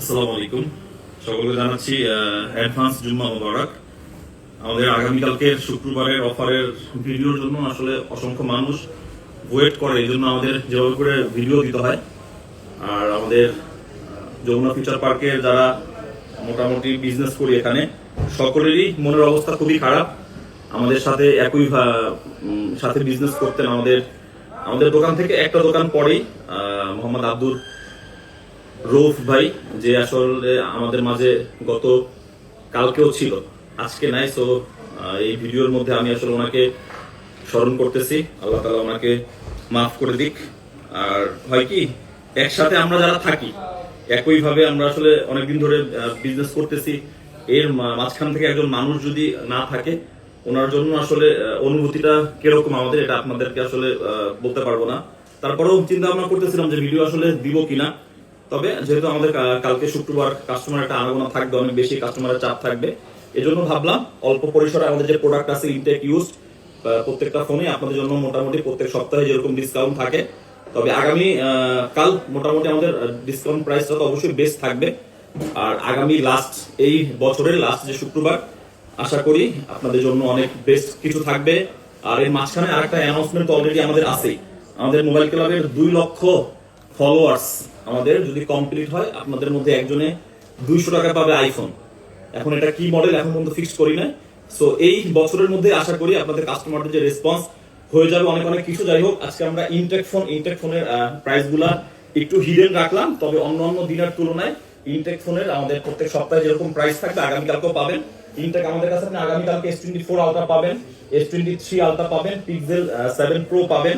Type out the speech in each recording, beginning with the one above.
আসসালামু আলাইকুম। সকলকে জানাচ্ছি অ্যাডভান্স জুম্মা মোবারক। আমাদের আগামীকালকের শুক্রবারের অফারের ভিডিওর জন্য আসলে অসংখ্য মানুষ ওয়েট করে, এই জন্য আমাদের যেভাবে করে ভিডিও দিতে হয়। আর আমাদের যমুনা ফিউচার পার্কের যারা মোটামুটি বিজনেস করি এখানে, সকলেরই মনের অবস্থা খুবই খারাপ। আমাদের সাথে একই সাথে বিজনেস করতেন আমাদের আমাদের দোকান থেকে একটা দোকান পরেই মোহাম্মদ আব্দুল রৌফ ভাই, যে আসলে আমাদের মাঝে গত কালকেও ছিল, আজকে নাই সো এই ভিডিওর মধ্যে আমি আসলে ওনাকে স্মরণ করতেছি। আল্লাহ তালা ওনাকে মাফ করে দিক। আর হয় কি, একসাথে আমরা যারা থাকি, একইভাবে আমরা আসলে অনেকদিন ধরে বিজনেস করতেছি। এর মাঝখান থেকে একজন মানুষ যদি না থাকে, ওনার জন্য আসলে অনুভূতিটা কীরকম আমাদের, এটা আপনাদেরকে আসলে বলতে পারব না। তারপরেও চিন্তা ভাবনা করতেছিলাম যে ভিডিও আসলে দিব কিনা। তবে যেহেতু আমাদের কালকে শুক্রবার কাস্টমার একটা আনাগোনা থাকবে, অনেক বেশি কাস্টমারের চাপ থাকবে, এজন্য ভাবলাম অল্প পরিসরে আমাদের যে প্রোডাক্ট আছে ইনটেক ইউজ প্রত্যেকটা ফোনে আপনাদের জন্য মোটামুটি প্রত্যেক সপ্তাহে যেরকম ডিসকাউন্ট থাকে। তবে আগামী কাল মোটামুটি আমাদের ডিসকাউন্ট প্রাইসটা তো অবশ্যই বেস্ট থাকবে। আর আগামী লাস্ট এই বছরের লাস্ট যে শুক্রবার, আশা করি আপনাদের জন্য অনেক বেস্ট কিছু থাকবে। আর এর মাঝখানে আরেকটা অ্যানাউন্সমেন্ট অলরেডি আমাদের আছেই। আমাদের মোবাইল ক্লাবের দুই লক্ষ ফলোয়ার্স আমাদের যদি কমপ্লিট হয় আপনাদের মধ্যে একজনে দুইশো টাকা পাবে আইফোন এখন এটা কি মডেল এখন পর্যন্ত ফিক্স করি না সো এই বছরের মধ্যে আশা করি আপনাদের কাস্টমারদের যে রেসপন্স হয়ে যাবে অনেক অনেক কিছু। যাই হোক, আজকে আমরা ইনটেক ফোন ইনটেক ফোনের প্রাইসগুলা একটু হিডেন রাখলাম, তবে অন্য অন্য দিনের তুলনায় ইনটেক ফোনের আমাদের প্রত্যেক সপ্তাহে যেরকম প্রাইস থাকবে, আগামীকালকেও পাবেন। ইনটেক আমাদের কাছে আপনি আগামীকালকে এস টোয়েন্টি ফোর আলট্রা পাবেন এস টোয়েন্টি থ্রি আলট্রা পাবেন পিক্সেল সেভেন প্রো পাবেন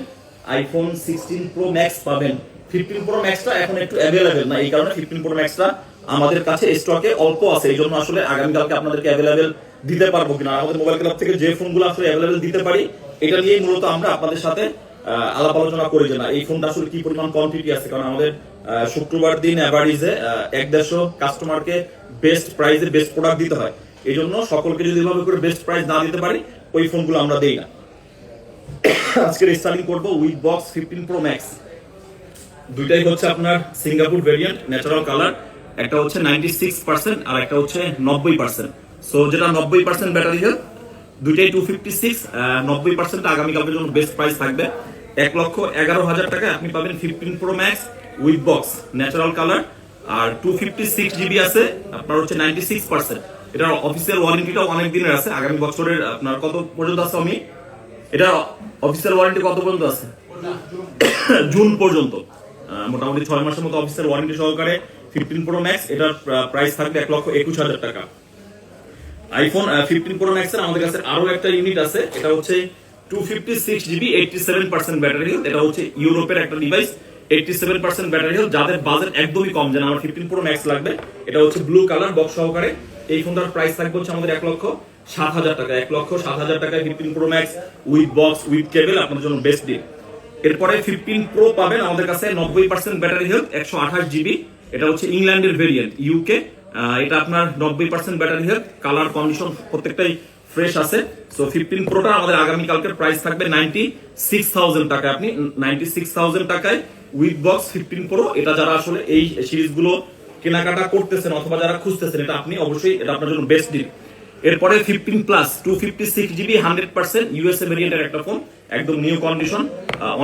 আইফোন সিক্সটিন প্রো ম্যাক্স পাবেন। ফিফটিন প্রো ম্যাক্সটা এখন একটু অ্যাভেলেবেল না। এই কারণে ফিফটিন প্রো ম্যাক্সটা আমাদের কাছে স্টকে অল্প আছে। এই জন্য আসলে আগামীকালকে আপনাদেরকে অ্যাভেলেবেল দিতে পারব কিনা। আমাদের মোবাইল ক্লাব থেকে যে ফোনগুলো আসলে অ্যাভেলেবেল দিতে পারি, এটা নিয়েই মূলত আমরা আপনাদের সাথে আলাপ আলোচনা করি না, এই ফোনটা আসলে কি পরিমাণ কোয়ান্টিটি আছে? কারণ আমাদের শুক্রবার দিন অ্যাভারেজে এক দেড়শো কাস্টমারকে বেস্ট প্রাইসে বেস্ট প্রোডাক্ট দিতে হয়। এই জন্য সকলকে যদি এভাবে করে বেস্ট প্রাইস না দিতে পারি, ওই ফোনগুলো আমরা দেই না। আজকে রিস্টার্টিং করব with box fifteen Pro Max দুইটাই হচ্ছে আপনার সিঙ্গাপুর ভেরিয়েন্ট ন্যাচারাল কালার একটা হচ্ছে নাইনটি সিক্স পার্সেন্ট আর একটা হচ্ছে নব্বই পার্সেন্ট সো যেটা নব্বই পার্সেন্ট ব্যাটারি হেলথ দুইটাই টু ফিফটি সিক্স নব্বই পার্সেন্ট আগামীকালকের জন্য বেস্ট প্রাইস থাকবে, এক লক্ষ এগারো হাজার টাকায় আপনি পাবেন fifteen Pro Max with box natural colour R two fifty six GB আছে, আপনার হচ্ছে নাইনটি সিক্স পার্সেন্ট এটার অফিসিয়াল ওয়ারেন্টিটাও অনেক দিনের আছে, আগামী বছরের আপনার কত পর্যন্ত আছে আমি? এটা অফিসিয়াল ওয়ারেন্টি কত পর্যন্ত আছে? জুন পর্যন্ত। মোটামুটি ছয় মাসের মতো অফিসের ওয়ারেন্টি সহকারে ফিফটিন প্রো ম্যাক্স এটার প্রাইস থাকবে এক লক্ষ একুশ হাজার টাকা। আইফোন ফিফটিন প্রো ম্যাক্স এর আমাদের কাছে আরও একটা ইউনিট আছে, এটা হচ্ছে two fifty six GB eighty seven percent battery health এটা হচ্ছে ইউরোপের একটা device eighty seven percent battery health যাদের বাজেট একদমই কম, যেন আমার ফিফটিন প্রো ম্যাক্স লাগবে, এটা হচ্ছে ব্লু কালার বক্স সহকারে। এই ফোনটার প্রাইস থাকবে হচ্ছে আমাদের এক লক্ষ সাত হাজার টাকা, এক লক্ষ সাত হাজার টাকায় fifteen Pro Max with box with cable আপনার জন্য বেস্ট ডিল এরপরে ফিফটিন প্রো পাবেন, আমাদের কাছে নব্বই পার্সেন্ট ব্যাটারি হেলথ একশো আঠাশ জিবি এটা হচ্ছে ইংল্যান্ডের ভেরিয়েন্ট ইউকে এটা আপনার নব্বই percent battery health colour condition প্রত্যেকটাই ফ্রেশ আছে। সো ফিফটিন প্রোটা আমাদের আগামী কালকের প্রাইস থাকবে নাইনটি সিক্স থাউজেন্ড টাকায় আপনি নাইনটি সিক্স থাউজেন্ড টাকায় উইথ বক্স ফিফটিন প্রো এটা যারা আসলে এই সিরিজগুলো কেনাকাটা করতেছেন অথবা যারা খুঁজতেছেন, এটা আপনি অবশ্যই এটা আপনার জন্য বেস্ট ডিল এরপরে fifteen plus two fifty six GB hundred percent USA ভেরিয়েন্টের একটা ফোন একদম নিউ কন্ডিশন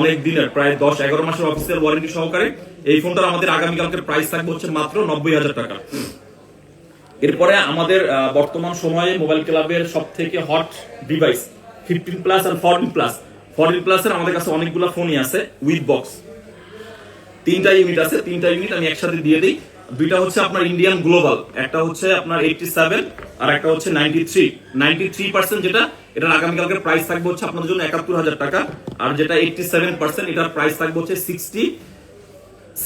অনেক দিনের, প্রায় দশ এগারো মাসের অফিসিয়াল ওয়ারেন্টি সহকারে এই ফোনটার আমাদের আগামীকালকের প্রাইস থাকবে হচ্ছে মাত্র নব্বই হাজার টাকা। এরপরে আমাদের বর্তমান সময়ে মোবাইল ক্লাবের সব থেকে হট ডিভাইস ফিফটিন প্লাস আর ফোরটিন প্লাস ফোরটিন প্লাসের আমাদের কাছে অনেকগুলো ফোনই আছে উইথ বক্স তিনটা ইউনিট আছে, তিনটা ইউনিট আমি একসাথে দিয়ে দিই। দুইটা হচ্ছে আপনার ইন্ডিয়ান গ্লোবাল একটা হচ্ছে আপনার এইটটি সেভেন আর একটা হচ্ছে ninety three ninety three percent যেটা, এটার আগামীকালকের প্রাইস থাকবে হচ্ছে আপনাদের জন্য একাত্তর হাজার টাকা। আর যেটা এইটটি সেভেন পার্সেন্ট এটার প্রাইস থাকবে হচ্ছে সিক্সটি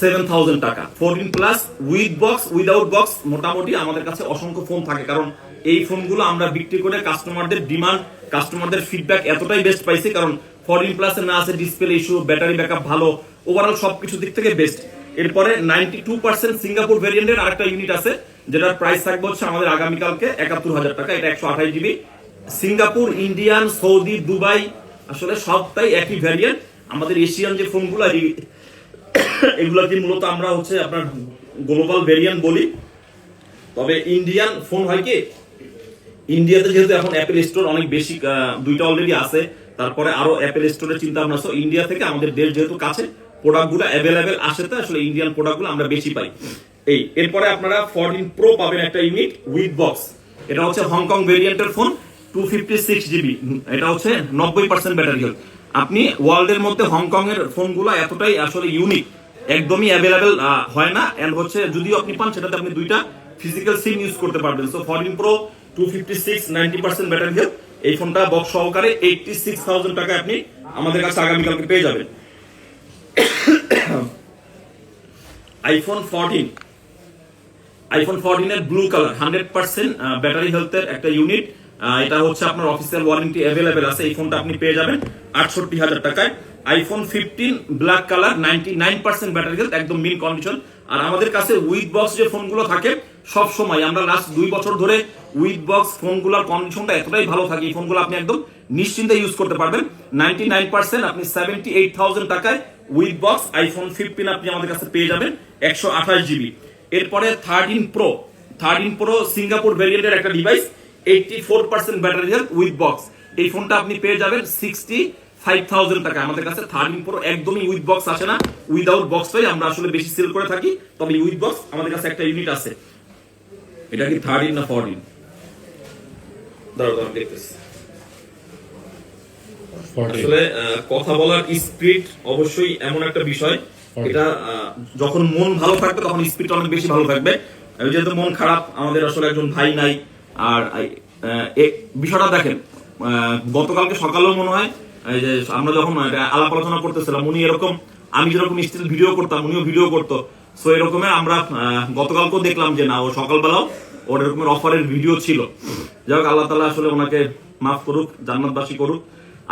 সেভেন থাউজেন্ড টাকা। Fourteen plus with box without box মোটামুটি আমাদের কাছে অসংখ্য ফোন থাকে। কারণ এই ফোনগুলো আমরা বিক্রি করে কাস্টমারদের ডিমান্ড কাস্টমারদের ফিডব্যাক এতটাই বেস্ট পাইছি। কারণ ফোরটিন প্লাসে না আছে ডিসপ্লে ইস্যু ব্যাটারি ব্যাকআপ ভালো ওভারঅল সবকিছু দিক থেকে বেস্ট এরপরে নাইনটি টু পার্সেন্ট সিঙ্গাপুর ভেরিয়েন্টের আরেকটা ইউনিট আছে, যেটার প্রাইস থাকবে হচ্ছে আমাদের আগামীকালকে একাত্তর হাজার টাকা, এটা একশো আঠাশ GB Singapore Indian Saudi Dubai আসলে সবটাই একই ভ্যারিয়েন্ট আমাদের এশিয়ান যে ফোনগুলো এগুলো কি মূলত আমরা হচ্ছে আপনার গ্লোবাল ভেরিয়েন্ট বলি। তবে ইন্ডিয়ান ফোন হয় কি ইন্ডিয়াতে যেহেতু এখন অ্যাপেল স্টোর অনেক বেশি দুইটা অলরেডি আছে, তারপরে আরও অ্যাপেল স্টোরের চিন্তা ভাবনা ইন্ডিয়া থেকে আমাদের দেশ যেহেতু কাছে প্রোডাক্টগুলো অ্যাভেলেবেল আসে তো, আসলে ইন্ডিয়ান প্রোডাক্টগুলো আমরা বেশি পাই। এই, এরপরে আপনারা ফোরটিন প্রো পাবেন একটা ইউনিট উইথ বক্স এটা হচ্ছে হংকং ভেরিয়েন্টের phone two fifty six GB এটা হচ্ছে নব্বই পার্সেন্ট ব্যাটারি হেলথ আপনি ওয়ার্ল্ডের মধ্যে হংকং এর ফোনগুলো এতটাই আসলে ইউনিক একদমই অ্যাভেলেবেল হয় না। এন্ড হচ্ছে যদিও আপনি পান, সেটাতে আপনি দুইটা ফিজিক্যাল সিম ইউজ করতে পারবেন। So fourteen Pro two fifty six ninety percent battery health এই ফোনটা বক্স সহকারে এইটটি সিক্স থাউজেন্ড টাকা আপনি আমাদের কাছে আগামীকালকে পেয়ে যাবেন। আইফোন ফোরটিন আইফোন ফোরটিন এর blue colour hundred percent battery হেলথের একটা ইউনিট এটা হচ্ছে আপনার অফিসিয়াল ওয়ারেন্টি অ্যাভেলেবেল আছে, এই ফোনটা আপনি পেয়ে যাবেন আটষট্টি হাজার টাকায়। IPhone fifteen black colour ninety nine percent battery health একদম মিন কন্ডিশন আর আমাদের কাছে উইথ বক্স যে ফোনগুলো থাকে, সব সময় আমরা লাস্ট দুই বছর ধরে উইথ বক্স ফোনগুলোর কন্ডিশনটা এতটাই ভালো থাকে, এই ফোনগুলো আপনি একদম নিশ্চিন্তে ইউজ করতে পারবেন। নাইনটি নাইন পার্সেন্ট আপনি সেভেন্টি এইট থাউজেন্ড টাকায় উইথ বক্স আইফোন ফিফটিন আপনি আমাদের কাছে পেয়ে যাবেন একশো আঠাশ জিবি এরপরে thirteen Pro thirteen Pro Singapore ভেরিয়েন্টের একটা device eighty four percent battery health with box এই ফোনটা আপনি পেয়ে যাবেন সিক্সটি ফাইভ থাউজেন্ড টাকা আমাদের কাছে থার্টিন প্রো একদমই উইথ বক্স আসে না। উইদাউট বক্সটাই আমরা আসলে বেশি সেল করে থাকি। তবে উইথ বক্স আমাদের কাছে একটা ইউনিট আছে। এটা কি থার্টিন না ফোরটিন দাঁড়াও দাঁড়াও, দেখতেছি। আসলে কথা বলার স্পিড অবশ্যই এমন একটা বিষয়। এটা যখন মন ভালো থাকবে তখন স্পিড অনেক বেশি ভালো থাকবে। যেহেতু মন খারাপ আমাদের আসলে একজন ভাই নাই। আর বিষয়টা দেখেন গতকালকে সকালেও মনে হয় যে আমরা যখন আলাপ আলোচনা করতেছিলাম উনি এরকম আমি যেরকম স্টিল ভিডিও করতাম উনিও ভিডিও করতো। সো এরকমের আমরা গতকালকেও দেখলাম যে না ও সকালবেলাও ওর এরকমের অফারের ভিডিও ছিল। যাই হোক আল্লাহ তালা আসলে ওনাকে মাফ করুক জান্নাতবাসী করুক।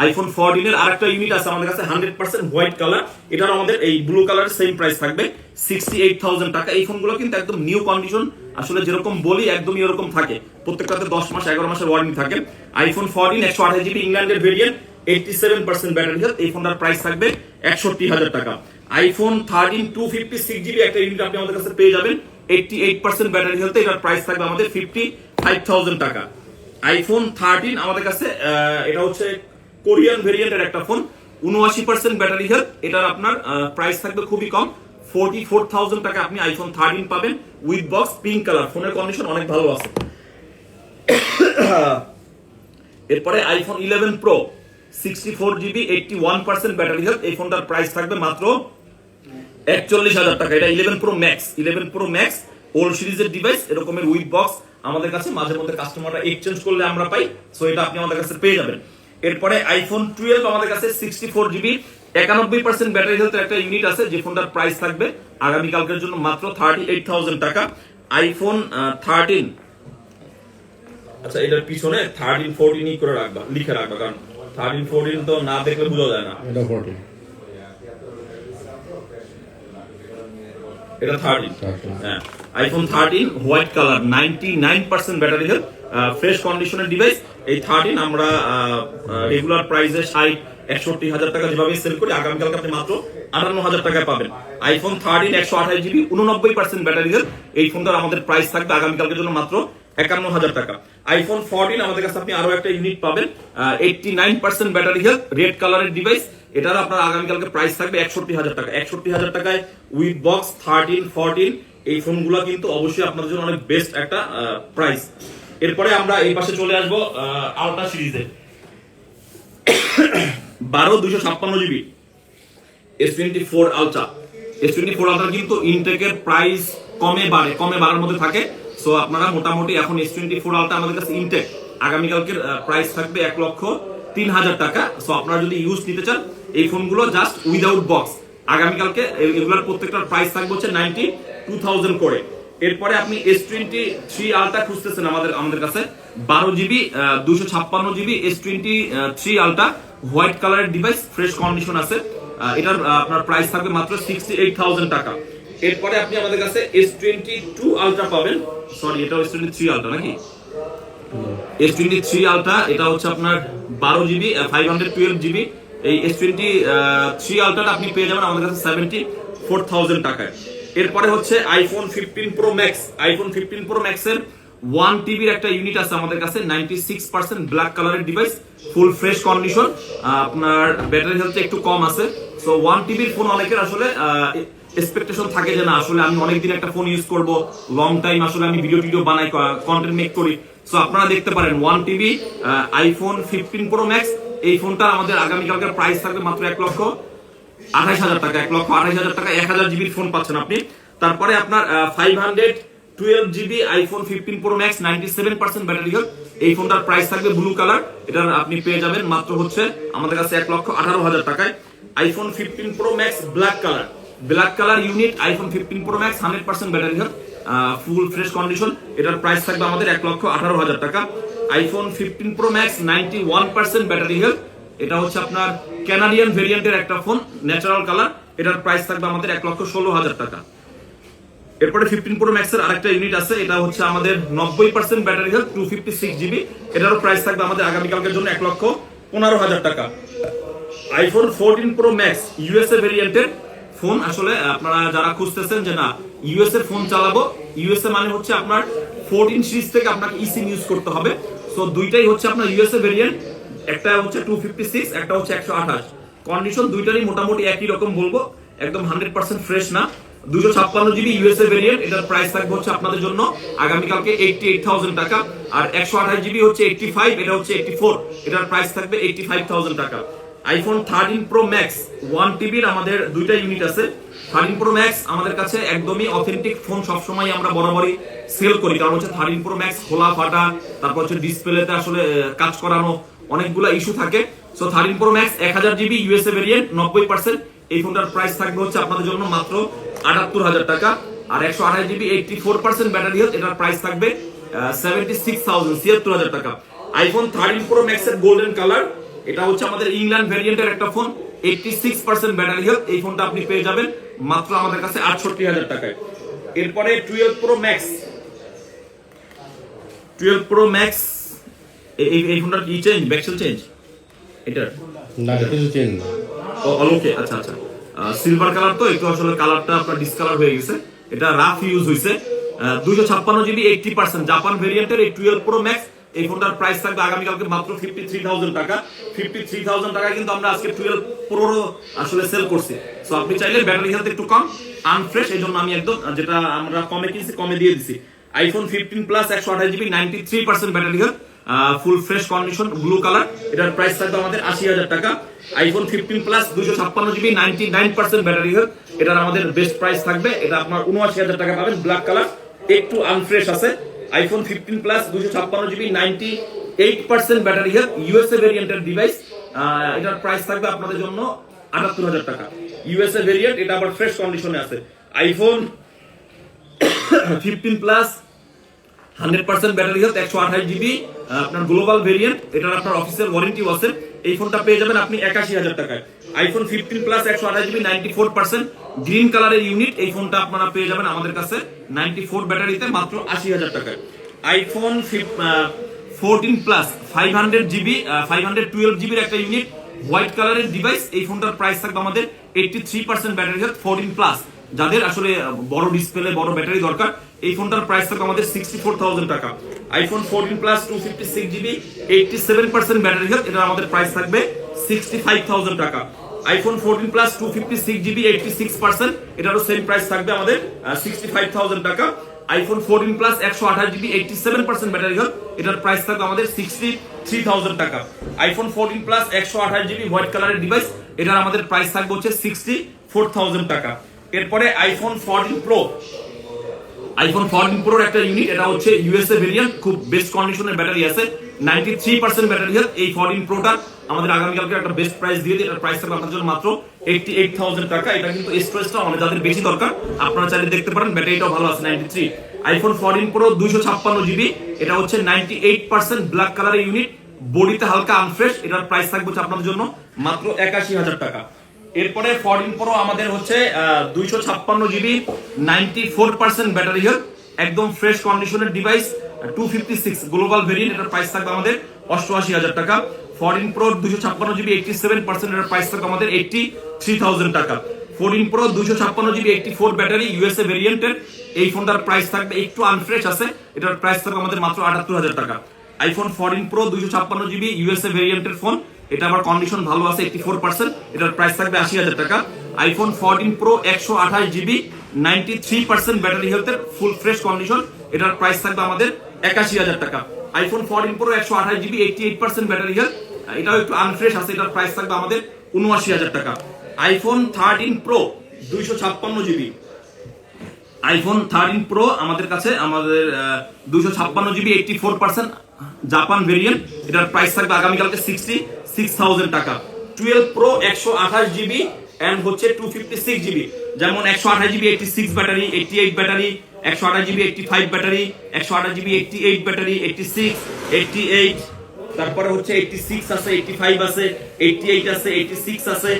আইফোন ফোরটিন এর আরেকটা ইউনিট আছে আমাদের কাছে হান্ড্রেড পার্সেন্ট হোয়াইট কালার এটার আমাদের এই ব্লু কালার সেম প্রাইস থাকবে। সিক্সটি এইট থাউজেন্ড টাকা। এই ফোনগুলো কিন্তু একদম নিউ কন্ডিশন আসলে যেরকম বলি, একদমই এরকম থাকে। প্রত্যেকটাতে দশ মাস, এগারো মাসের ওয়ারেন্টি থাকে। আইফোন ফোরটিন একশো আঠাশ জিবি ইংল্যান্ডের variant eighty seven percent battery health এই ফোনটার প্রাইস থাকবে একষট্টি হাজার টাকা। IPhone thirteen two fifty six GB একটা ইউনিট আপনি আমাদের কাছে পেয়ে যাবেন। Eighty eight percent battery health এটার প্রাইস থাকবে আমাদের ফিফটি ফাইভ থাউজেন্ড টাকা। আইফোন থার্টিন আমাদের কাছে এটা হচ্ছে কোরিয়ান ভেরিয়েন্টের একটা ফোন, উনআশি পার্সেন্ট ব্যাটারি হেলথ এটার আপনার প্রাইস থাকবে খুবই কম। ফোরটি ফোর থাউজেন্ড টাকা আপনি আইফোন থার্টিন পাবেন উইথ বক্স পিঙ্ক কালার ফোনের কন্ডিশন অনেক ভালো আছে। এরপরে iPhone eleven Pro sixty four GB eighty one percent battery health এই ফোনটার প্রাইস থাকবে মাত্র একচল্লিশ হাজার টাকা। এটা eleven Pro Max eleven Pro Max old সিরিজের ডিভাইস এরকমের উইথ বক্স আমাদের কাছে মাঝে মধ্যে কাস্টমাররা এক্সচেঞ্জ করলে আমরা পাই। সো এটা আপনি আমাদের কাছে পেয়ে যাবেন। এরপরে আইফোন টুয়েলভ আমাদের কাছে সিক্সটি ফোর জিবি একানব্বই পার্সেন্ট ব্যাটারি হেলথের একটা ইউনিট আছে যে ফোনটার প্রাইস থাকবে আগামীকালকের জন্য মাত্র থার্টি এইট থাউজেন্ড টাকা আইফোন থার্টিন আচ্ছা এটার পিছনে থার্টিন ফোরটিনই করে রাখবা লিখে রাখবা কারণ থার্টিন ফোরটিন তো না দেখলে বোঝা যায় না। এটা ফোরটিন এটা থার্টিন হ্যাঁ। IPhone thirteen white colour ninety nine percent battery health fresh কন্ডিশনের ডিভাইস এই থার্টিন আমরা রেগুলার প্রাইসে ষাট, একষট্টি হাজার টাকা যেভাবে সেল করি, আগামীকালকে আপনি মাত্র আটান্ন হাজার টাকায় পাবেন। আইফোন থার্টিন একশো আঠাশ জিবি উননব্বই পার্সেন্ট ব্যাটারি এই ফোনটার আমাদের প্রাইস থাকবে আগামীকালকের জন্য মাত্র একান্ন হাজার টাকা। আইফোন ফোরটিন আমাদের কাছে আপনি আরও একটা ইউনিট পাবেন eighty nine percent battery health red কালারের ডিভাইস এটার আপনার আগামীকালকে প্রাইস থাকবে একষট্টি হাজার টাকা। একষট্টি হাজার টাকায় উইথ বক্স থার্টিন ফোরটিন এই ফোনগুলো কিন্তু অবশ্যই আপনাদের জন্য অনেক বেস্ট একটা প্রাইস এরপরে আমরা এই পাশে চলে আসব আলট্রা সিরিজে। বারো দুশো ছাপ্পান্ন GB S twenty four ultra S twenty four ultra কিন্তু ইনটেকের প্রাইস কমে বাড়ে, কমে বাড়ার মধ্যে থাকে। সো আপনারা মোটামুটি এখন এস টোয়েন্টি ফোর আলট্রা আমাদের কাছে ইনটেক আগামীকালকের প্রাইস থাকবে এক লক্ষ তিন হাজার টাকা। সো আপনারা যদি ইউজ নিতে চান, এই ফোনগুলো জাস্ট উইদাউট বক্স আগামীকালকে এগুলোর প্রত্যেকটার প্রাইস থাকবে হচ্ছে নাইনটি টু থাউজেন্ড করে। এরপরে আপনি এস টোয়েন্টি থ্রি আলট্রা খুঁজতেছেন আমাদের আমাদের কাছে। বারো জিবি দুশো ছাপ্পান্ন GB S twenty three ultra white কালারের ডিভাইস ফ্রেশ কন্ডিশন আছে। এটার আপনার প্রাইস থাকবে মাত্র সিক্সটি এইট থাউজেন্ড টাকা। এরপরে আপনি আমাদের কাছে এস টোয়েন্টি টু আলট্রা পাবেন। সরি এটা এস টোয়েন্টি থ্রি আলট্রা নাকি? এস টোয়েন্টি থ্রি আলট্রা এটা হচ্ছে আপনার বারো GB five hundred twelve GB এই এস টোয়েন্টি থ্রি আলট্রাটা আপনি পেয়ে যাবেন আমাদের কাছে সেভেন্টি ফোর থাউজেন্ড টাকায়। এরপরে হচ্ছে iPhone fifteen Pro Max iPhone fifteen Pro Max এর ওয়ান টিবির একটা ইউনিট আছে আমাদের কাছে নাইনটি সিক্স পার্সেন্ট ব্ল্যাক কালারের ডিভাইস ফুল ফ্রেশ কন্ডিশন আপনার ব্যাটারি হেলথ একটু কম আছে। সো ওয়ান টিবির ফোন অনেকের আসলে এক্সপেকটেশন থাকে যে না, আসলে আমি অনেকদিন একটা ফোন ইউজ করব লং টাইম আসলে আমি ভিডিও টিডিও বানাই কন্টেন্ট মেক করি। সো আপনারা দেখতে পারেন one TB iPhone fifteen Pro Max এই ফোনটা আমাদের আগামীকালকের প্রাইস থাকবে মাত্র এক লক্ষ। আঠাইশ হাজার টাকা, এক লক্ষ আঠাইশ হাজার টাকা, এক হাজার জিবির ফোন পাচ্ছেন আপনি। তারপরে আপনার five hundred twelve GB iPhone fifteen Pro Max ninety seven percent battery health এই ফোনটার প্রাইস থাকবে ব্লু কালার এটার আপনি পেয়ে যাবেন মাত্র হচ্ছে আমাদের কাছে এক লক্ষ আঠারো হাজার টাকায়। IPhone fifteen Pro Max black colour black colour unit iPhone fifteen Pro Max hundred percent battery health full fresh condition এটার প্রাইস থাকবে আমাদের এক লক্ষ আঠারো হাজার টাকা। IPhone fifteen Pro Max ninety one percent battery health এটা হচ্ছে আপনার ক্যানাডিয়ান ভেরিয়েন্টের একটা ফোন ন্যাচারাল কালার এটার প্রাইস থাকবে আমাদের এক লক্ষ ষোলো হাজার টাকা। এরপরে ফিফটিন প্রো ম্যাক্স এর আরেকটা ইউনিট আছে, এটা হচ্ছে আমাদের নব্বই percent battery health two fifty six GB এটারও প্রাইস থাকবে আমাদের আগামীকালকের জন্য এক লক্ষ পনেরো হাজার টাকা। IPhone fourteen Pro Max USA ভেরিয়েন্টের ফোন আসলে আপনারা যারা খুঁজতেছেন যে না ইউএসএ ফোন চালাবো ইউএসএ মানে হচ্ছে আপনার ফোরটিন সিরিজ থেকে আপনাকে ইসিম ইউজ করতে হবে। সো দুইটাই হচ্ছে আপনার ইউএসএ ভেরিয়েন্ট একটা হচ্ছে টু একটা হচ্ছে একশো আঠাশ। কন্ডিশন দুইটারই মোটামুটি একই রকম বলব, একদম হান্ড্রেড পার্সেন্ট ফ্রেশ না। দুশো ছাপ্পান্ন জিবি ইউএসএ ভেরিয়েন্ট এটার প্রাইস থাকবে হচ্ছে আপনাদের জন্য আগামীকালকে এইটটি এইট থাউজেন্ড টাকা। আর একশো আঠাশ জিবি হচ্ছে এইটটি ফাইভ এটা হচ্ছে এইটটি ফোর এটার প্রাইস থাকবে এইটটি ফাইভ থাউজেন্ড টাকা iPhone thirteen Pro Max one টিবির আমাদের দুইটা ইউনিট আছে। থার্টিন প্রো ম্যাক্স আমাদের কাছে একদমই অথেন্টিক ফোন সবসময় আমরা বরাবরই সেল করি। কারণ হচ্ছে থার্টিন প্রো ম্যাক্স খোলা ফাটা, তারপর হচ্ছে ডিসপ্লেতে আসলে কাজ করানো অনেকগুলো ইস্যু থাকে। সো থার্টিন প্রো ম্যাক্স এক হাজার জিবি ইউএসএ ভেরিয়েন্ট নব্বই পার্সেন্ট এই ফোনটার প্রাইস থাকবে হচ্ছে আপনাদের জন্য মাত্র আটাত্তর হাজার টাকা। আর একশো আঠাশ GB eighty four percent battery health এটার প্রাইস থাকবে সেভেন্টি সিক্স থাউজেন্ড ছিয়াত্তর হাজার টাকা। আইফোন থার্টিন প্রো ম্যাক্স এর গোল্ডেন কালার এটা হচ্ছে আমাদের ইংল্যান্ড ভ্যারিয়েন্টের একটা phone eighty six percent battery health এই ফোনটা আপনি পেয়ে যাবেন মাত্র আমাদের কাছে আটষট্টি হাজার টাকায়। এরপরে twelve Pro Max twelve Pro Max এই এই ফোনটার কি চেঞ্জ ব্যাকসেল চেঞ্জ এটার? না কিছু চেন না। ওকে আচ্ছা আচ্ছা। সিলভার কালার তো একটু আসলে কালারটা আপনার ডিসকালার হয়ে গেছে। এটা রাফ ইউজ হয়েছে দুইশো ছাপ্পান্ন জিবি এইটটি পার্সেন্ট জাপান ভেরিয়েন্টের এই টুয়েলভ প্রো ম্যাক্স এই ফোনটার প্রাইস থাকবে আগামীকালকে মাত্র ফিফটি থ্রি থাউজেন্ড টাকা। ফিফটি থ্রি থাউজেন্ড টাকা কিন্তু আমরা আজকে টুয়েলভ প্রোরও আসলে সেল করছি। সো আপনি চাইলে ব্যাটারি হেলথ একটু কম আনফ্রেশ এই জন্য আমি একদম যেটা আমরা কমে কিনছি কমে দিয়ে দিছি। আইফোন ফিফটিন প্লাস একশো আঠাশ GB ninety three percent battery health full fresh condition blue colour এটার প্রাইস থাকবে আমাদের আশি হাজার টাকা। আইফোন ফিফটিন প্লাস দুশো ছাপ্পান্ন GB ninety nine percent battery health এটার আমাদের বেস্ট প্রাইস থাকবে। এটা আপনার উনআশি হাজার টাকা পাবেন ব্ল্যাক কালার একটু আনফ্রেশ আছে। আইফোন ফিফটিন প্লাস দুশো ছাপ্পান্ন GB ninety eight percent battery health USA ভেরিয়েন্টের ডিভাইস এটার প্রাইস থাকবে আপনাদের জন্য আটাত্তর হাজার টাকা। ইউএসএ ভেরিয়েন্ট এটা আবার ফ্রেশ কন্ডিশনে আছে। IPhone fifteen plus hundred percent battery health একশো আঠাশ জিবি আপনার গ্লোবাল ভেরিয়েন্ট, এটার আপনার অফিসিয়াল ওয়ারেন্টিও আছে এই ফোনটা পেয়ে যাবেন আপনি একাশি হাজার টাকায়। আইফোন ফিফটিন প্লাস একশো আঠাশ GB ninety four percent green কালারের ইউনিট এই ফোনটা আপনারা পেয়ে যাবেন আমাদের কাছে নাইনটি ফোর ব্যাটারিতে মাত্র আশি হাজার টাকায়। IPhone fourteen plus five hundred GB five hundred twelve জিবির একটা ইউনিট হোয়াইট কালারের ডিভাইস এই ফোনটার প্রাইস থাকবে আমাদের eighty three percent battery fourteen plus যাদের আসলে বড় ডিসপ্লে বড় ব্যাটারি দরকার, এই ফোনটার প্রাইস থাকবে আমাদের সিক্সটি ফোর থাউজেন্ড টাকা। IPhone fourteen plus two fifty six GB eighty seven percent battery health এটা আমাদের প্রাইস থাকবে সিক্সটি ফাইভ থাউজেন্ড টাকা। IPhone fourteen plus two fifty six GB eighty six percent এটারও সেম প্রাইস থাকবে আমাদের sixty five thousand টাকা। IPhone fourteen plus একশো আঠাশ GB eighty seven percent battery health এটার প্রাইস থাকবে আমাদের সিক্সটি থ্রি থাউজেন্ড টাকা। আইফোন ফোরটিন প্লাস একশো আঠাশ জিবি হোয়াইট কালারের ডিভাইস এটার আমাদের প্রাইস থাকবে হচ্ছে সিক্সটি ফোর থাউজেন্ড টাকা। এরপরে iPhone fourteen pro iPhone fourteen প্রোর একটা ইউনিট এটা হচ্ছে ইউএসএ ভেরিয়েন্ট খুব বেস্ট কন্ডিশনের ব্যাটারি আছে। Ninety three percent battery health এই ফোরটিন প্রোটার আমাদের আগামীকালকে একটা বেস্ট প্রাইস দিয়ে দিই প্রাইস থাকবে আপনার জন্য মাত্র এইটটি এইট থাউজেন্ড টাকা। এটা কিন্তু স্টোরেজটা অনেক যাদের বেশি দরকার, আপনারা চাইলে দেখতে পারেন ব্যাটারিটাও ভালো আছে ninety three iPhone fourteen pro দুইশো ছাপ্পান্ন জিবি এটা হচ্ছে নাইনটি এইট পার্সেন্ট ব্ল্যাক কালারের ইউনিট বডিতে হালকা আনফ্রেশ এটার প্রাইস থাকবে হচ্ছে আপনাদের জন্য মাত্র একাশি হাজার টাকা। এরপরে ফোরটিন প্রো আমাদের হচ্ছে দুইশো ছাপ্পান্ন GB ninety four percent battery health একদম ফ্রেশ কন্ডিশনের device two fifty six global variant এটার প্রাইস থাকবে আমাদের অষ্টআশি হাজার টাকা। ফোরটিন প্রো দুশো ছাপ্পান্ন জিবি এইটটি সেভেন পার্সেন্ট এটার প্রাইস থাকবে আমাদের এইটটি থ্রি থাউজেন্ড টাকা। ফোরটিন প্রো দুইশো ছাপ্পান্ন GB eighty four battery USA ভেরিয়েন্টের এই ফোনটার প্রাইস থাকবে, একটু আনফ্রেশ আছে, এটার প্রাইস থাকবে আমাদের মাত্র আটাত্তর হাজার টাকা। আইফোন ফোরটিন প্রো দুইশো ছাপ্পান্ন জিবি ইউএসএ ভেরিয়েন্টের ফোন এটা আবার কন্ডিশন ভালো আছে এইটটি ফোর পার্সেন্ট এটার প্রাইস থাকবে আশি হাজার টাকা। আইফোন ফোরটিন প্রো একশো আঠাশ GB ninety three percent battery হেলথের ফুল ফ্রেশ কন্ডিশন এটার প্রাইস থাকবে আমাদের একাশি হাজার টাকা। আইফোন ফোরটিন প্রো একশো আঠাশ GB eighty eight percent battery health এটাও একটু আনফ্রেশ আছে, এটার প্রাইস থাকবে আমাদের উনআশি হাজার টাকা। আইফোন থার্টিন প্রো দুইশো ছাপ্পান্ন জিবি আইফোন থার্টিন প্রো আমাদের কাছে, আমাদের দুইশো ছাপ্পান্ন GB eighty four percent Japan variant এটার প্রাইস থাকবে আগামীকালকে সিক্সটি সিক্স থাউজেন্ড টাকা। টুয়েলভ প্রো একশো আঠাশ জিবি অ্যান্ড হচ্ছে টু ফিফটি সিক্স জিবি যেমন একশো আঠাশ GB eighty six battery eighty eight battery একশো আঠাশ জিবি এইটটি ফাইভ ব্যাটারি একশো আঠাশ GB eighty eight battery eighty six eighty eight তারপরে হচ্ছে এইটটি সিক্স আছে এইটটি ফাইভ আছে এইটটি এইট আছে এইটটি সিক্স আছে।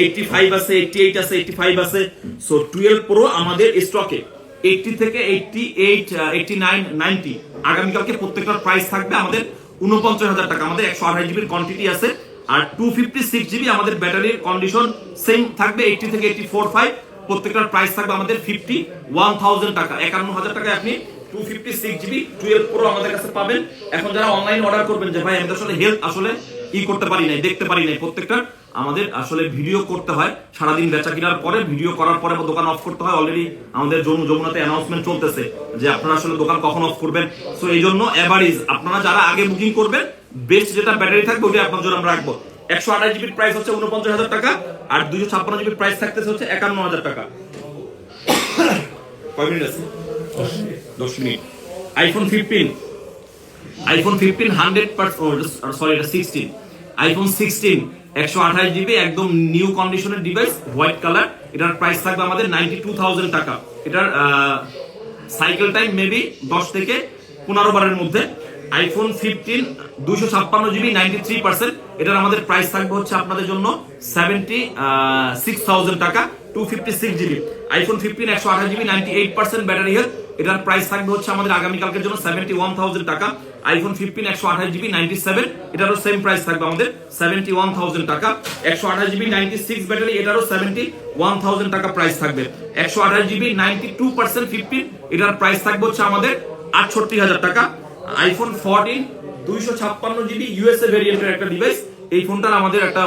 এইটটি ফাইভ আছে এইটটি এইট আছে এইটটি ফাইভ আছে। সো টুয়েলভ প্রো আমাদের স্টকে এইটটি থেকে eighty eight eighty nine ninety আগামীকালকে প্রত্যেকটার প্রাইস থাকবে আমাদের উনপঞ্চাশ হাজার টাকা। আমাদের একশো আঠাশ জিবির কোয়ান্টিটি আছে। আর টু ফিফটি সিক্স জিবি আমাদের ব্যাটারির কন্ডিশন সেম থাকবে এইটটি থেকে এইটটি ফোর ফাইভ প্রত্যেকটার প্রাইস থাকবে আমাদের ফিফটি ওয়ান থাউজেন্ড টাকা। একান্ন হাজার টাকায় আপনি two fifty six GB twelve pro আমাদের কাছে পাবেন। এখন যারা অনলাইন অর্ডার করবেন যে, ভাই, আমি আসলে হেলথ আসলে ই করতে পারি নাই, দেখতে পারি নাই প্রত্যেকটা আমাদের আসলে ভিডিও করতে হয়, সারাদিন বেচা কেনার পরে ভিডিও করার পরে দোকান অফ করতে হয়। অলরেডি আমাদের যমু যমুনাতে অ্যানাউন্সমেন্ট চলতেছে যে আপনারা আসলে দোকান কখন অফ করবেন। সো এই জন্য এভারেজ আপনারা যারা আগে বুকিং করবেন বেস্ট যেটা ব্যাটারি থাকবে ওটা আপনার জন্য আমরা রাখব। একশো আঠাশ জিবির প্রাইস হচ্ছে উনপঞ্চাশ হাজার টাকা, আর দুইশো ছাপ্পান্ন জিবির প্রাইস থাকতেছে হচ্ছে একান্ন হাজার টাকা। কয় মিনিট আছে? দশ minute. IPhone fifteen iPhone fifteen hundred sorry এটা সিক্সটিন আইফোন সিক্সটিন একশো আঠাশ জিবি একদম নিউ কন্ডিশনের ডিভাইস হোয়াইট কালার এটার প্রাইস থাকবে আমাদের নাইনটি টু থাউজেন্ড টাকা। এটার সাইকেল টাইম মেবি দশ থেকে পনেরো বারের মধ্যে। আইফোন ফিফটিন দুশো ছাপ্পান্ন জিবি নাইনটি থ্রি পার্সেন্ট এটার আমাদের প্রাইস থাকবে হচ্ছে আপনাদের জন্য সেভেন্টি সিক্স থাউজেন্ড টাকা two fifty six GB iPhone fifteen একশো আঠাশ GB ninety eight percent battery health এটার প্রাইস থাকবে হচ্ছে আমাদের আগামীকালকের জন্য সেভেন্টি ওয়ান থাউজেন্ড টাকা। আইফোন ফিফটিন একশো আঠাশ জিবি নাইনটি সেভেন এটারও সেম প্রাইস থাকবে আমাদের সেভেন্টি ওয়ান থাউজেন্ড টাকা। একশো আঠাশ জিবি নাইনটি সিক্স ব্যাটারি এটারও সেভেন্টি ওয়ান থাউজেন্ড টাকা প্রাইস থাকবে। একশো আঠাশ GB ninety two percent fifteen এটার প্রাইস থাকবে হচ্ছে আমাদের আটষট্টি হাজার টাকা। আইফোন ফোরটিন দুইশো ছাপ্পান্ন জিবি ইউএসএ ভেরিয়েন্টের একটা ডিভাইস এই ফোনটার আমাদের একটা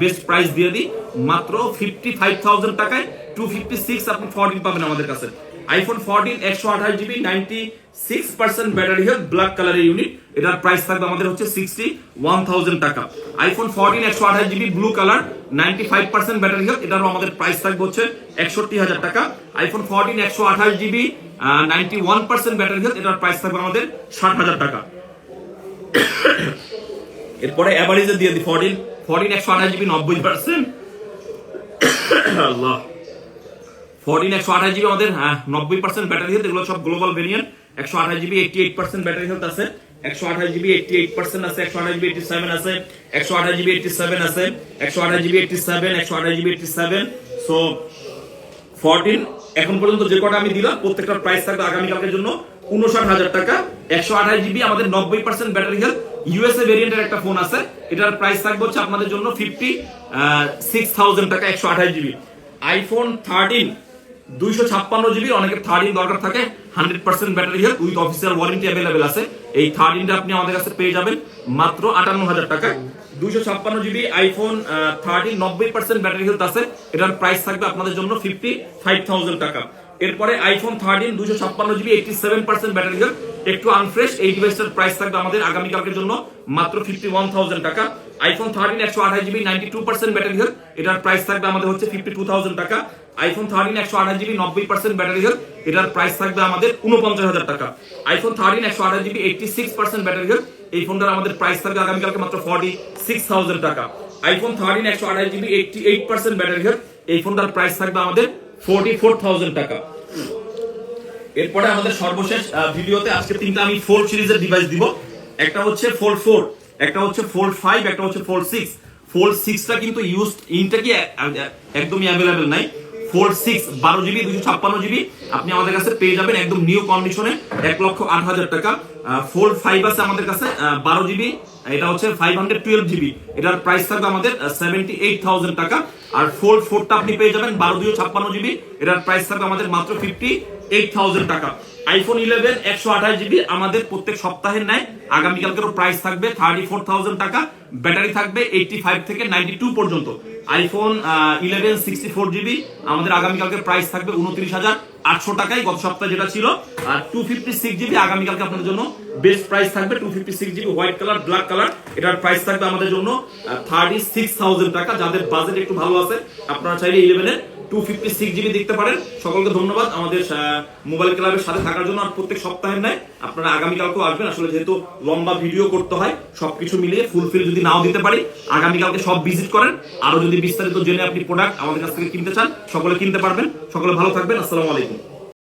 বেস্ট প্রাইস দিয়ে দিই। মাত্র ফিফটি ফাইভ থাউজেন্ড টাকায় টু ফিফটি সিক্স আপনি ফোরটিন পাবেন আমাদের কাছে। আইফোন ফোরটিন একশো আঠাশ GB ninety six percent battery health black কালারের ইউনিট এটার প্রাইস থাকবে আমাদের হচ্ছে সিক্সটি ওয়ান থাউজেন্ড টাকা। আইফোন ফোরটিন একশো আঠাশ GB blue colour ninety five percent battery health এটারও আমাদের প্রাইস থাকবে হচ্ছে একষট্টি হাজার টাকা। আইফোন ফোরটিন একশো আঠাশ GB ninety one percent battery health এটার প্রাইস থাকবে আমাদের ষাট হাজার টাকা। এরপরে অ্যাভারেজে দিয়ে দিই ফোরটিন ফোরটিন একশো আঠাশ জিবি নব্বই পার্সেন্ট আল্লাহ। ফোরটিন একশো আঠাশ জিবি আমাদের হ্যাঁ নব্বই পার্সেন্ট ব্যাটারি হেলথ এগুলো সব গ্লোবাল ভেরিয়েন্ট একশো আঠাশ GB eighty eight percent battery health আছে। একশো আঠাশ জিবি এইটি এইট পার্সেন্ট আছে, একশো আঠাশ জিবি এইটি সেভেন আছে, একশো আঠাশ জিবি এইটি সেভেন আছে, একশো আঠাশ জিবি এইটি সেভেন একশো আঠাশ GB eighty seven so fourteen এখন পর্যন্ত যে কটা আমি দিলাম, প্রত্যেকটার প্রাইস থাকবে আগামীকালকের জন্য উনষাট হাজার টাকা। একশো আঠাশ জিবি আমাদের নব্বই পার্সেন্ট ব্যাটারি হেলথ ইউএসএ ভেরিয়েন্টের একটা ফোন আছে। এটার প্রাইস থাকবে হচ্ছে আপনাদের জন্য ফিফটি সিক্স থাউজেন্ড টাকা, একশো আঠাশ জিবি আইফোন থার্টিন দুইশো ছাপ্পান্ন জিবি অনেকের থার্টিন দরকার থাকে hundred percent battery health with official warranty available আছে। এই থার্টিনটা আপনি আমাদের কাছে পেয়ে যাবেন মাত্র আটান্ন হাজার টাকা দুইশো ছাপ্পান্ন জিবি আইফোন থার্টিন নব্বই পার্সেন্ট ব্যাটারি হেলথ আছে। এটার প্রাইস থাকবে আপনাদের জন্য ফিফটি ফাইভ থাউজেন্ড টাকা। এরপরে আইফোন থার্টিন দুশো ছাপ্পান্ন GB eighty seven percent battery health একটু আনফ্রেশ এই ডিভাইসটার প্রাইস থাকবে আমাদের আগামীকালকের জন্য মাত্র ফিফটি ওয়ান থাউজেন্ড টাকা। আইফোন থার্টিন একশো আঠাশ GB ninety two percent battery health এটার প্রাইস থাকবে আমাদের হচ্ছে ফিফটি টু থাউজেন্ড টাকা। আইফোন থার্টিন একশো আঠাশ জিবি নব্বই পার্সেন্ট ব্যাটারি হেলথ এটার প্রাইস থাকবে আমাদের উনপঞ্চাশ হাজার টাকা। আইফোন থার্টিন একশো আঠাশ GB eighty six percent battery health এই ফোনটার আমাদের প্রাইস থাকবে আগামীকালকে মাত্র ফর্টি সিক্স থাউজেন্ড টাকা। আইফোন থার্টিন একশো আঠাশ GB eighty eight percent battery health এই ফোনটার প্রাইস থাকবে আমাদের ফোর্টি ফোর থাউজেন্ড টাকা। এরপরে আমাদের সর্বশেষ ভিডিওতে আজকে তিনটা আমি ফোল্ড সিরিজের ডিভাইস দিব। একটা হচ্ছে ফোল্ড ফোর একটা হচ্ছে ফোল্ড ফাইভ একটা হচ্ছে ফোল্ড সিক্স ফোল্ড সিক্সটা কিন্তু ইউজ ইনটা কি একদমই অ্যাভেলেবেল নাই। ফোল্ড সিক্স বারো জিবি দুশো ছাপ্পান্ন জিবি আপনি আমাদের কাছে পেয়ে যাবেন একদম নিউ কন্ডিশনে এক লক্ষ আট হাজার টাকা। ফোল্ড ফাইভ আছে আমাদের কাছে বারো জিবি এটা হচ্ছে ফাইভ হান্ড্রেড টুয়েলভ জিবি এটার প্রাইস থাকবে আমাদের সেভেন্টি এইট থাউজেন্ড টাকা। আর ফোর ফোরটা আপনি পেয়ে যাবেন বারো দুশো ছাপ্পান্ন জিবি এটার প্রাইস থাকবে আমাদের মাত্র ফিফটি এইট থাউজেন্ড টাকা। আইফোন ইলেভেন একশো আঠাশ জিবি আমাদের প্রত্যেক সপ্তাহের ন্যায় আগামীকালকেরও প্রাইস থাকবে থার্টি ফোর থাউজেন্ড টাকা ব্যাটারি থাকবে এইটটি ফাইভ থেকে নাইনটি টু পর্যন্ত। IPhone eleven sixty four GB আমাদের আগামীকালকে প্রাইস থাকবে উনত্রিশ হাজার আটশো টাকায় গত সপ্তাহে যেটা ছিল। আর টু ফিফটি সিক্স জিবি আগামীকালকে আপনাদের জন্য বেস্ট প্রাইস থাকবে two fifty six GB white colour black colour এটার প্রাইস থাকবে আমাদের জন্য থার্টি সিক্স থাউজেন্ড টাকা। যাদের বাজেট একটু ভালো আছে, আপনারা চাইলে ইলেভেনের টু ফিফটি সিক্স জিবি দেখতে পারেন। সকলকে ধন্যবাদ আমাদের মোবাইল ক্লাবের সাথে থাকার জন্য আর প্রত্যেক সপ্তাহের নেয় আপনারা আগামীকালকেও আসবেন। আসলে যেহেতু লম্বা ভিডিও করতে হয়, সবকিছু মিলিয়ে ফুলফিল যদি নাও দিতে পারি, আগামীকালকে সব ভিজিট করেন। আরও যদি বিস্তারিত জেনে আপনি প্রোডাক্ট আমাদের কাছ থেকে কিনতে চান, সকলে কিনতে পারবেন। সকলে ভালো থাকবেন। আসসালামু আলাইকুম।